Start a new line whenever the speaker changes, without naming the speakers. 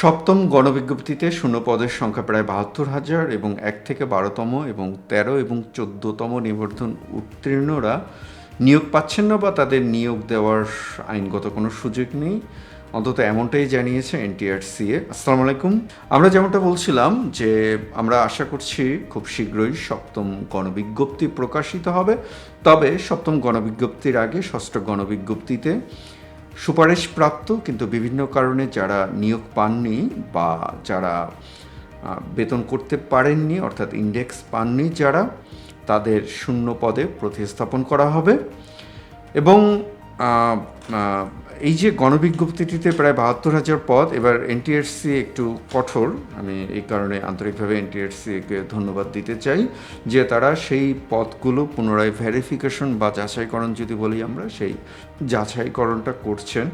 সপ্তম গণবিজ্ঞপ্তিতে শূন্য পদের সংখ্যা প্রায় বাহাত্তর হাজার এবং এক থেকে বারোতম এবং তেরো এবং চোদ্দতম নিবন্ধন উত্তীর্ণরা নিয়োগ পাচ্ছেন না বা তাদের নিয়োগ দেওয়ার আইনগত কোনো সুযোগ নেই। অন্তত এমনটাই জানিয়েছে এনটিআরসিএ আসসালামু আলাইকুম। আমরা যেমনটা বলছিলাম যে আমরা আশা করছি খুব শীঘ্রই সপ্তম গণবিজ্ঞপ্তি প্রকাশিত হবে। তবে সপ্তম গণবিজ্ঞপ্তির আগে ষষ্ঠ গণবিজ্ঞপ্তিতে সুপারিশপ্রাপ্ত কিন্তু বিভিন্ন কারণে যারা নিয়োগ পাননি বা যারা বেতন করতে পারেননি, অর্থাৎ ইন্ডেক্স পাননি যারা, তাদের শূন্য পদে প্রতিস্থাপন করা হবে এবং এই যে গণবিজ্ঞপ্তিটিতে প্রায় বাহাত্তর হাজার পদ, এবার এনটিআরসি একটু কঠোর। আমি এই কারণে আন্তরিকভাবে এনটিআরসিকে ধন্যবাদ দিতে চাই যে তারা সেই পদগুলো পুনরায় ভেরিফিকেশন বা যাচাইকরণ যদি বলি আমরা, সেই যাচাইকরণটা করছেন।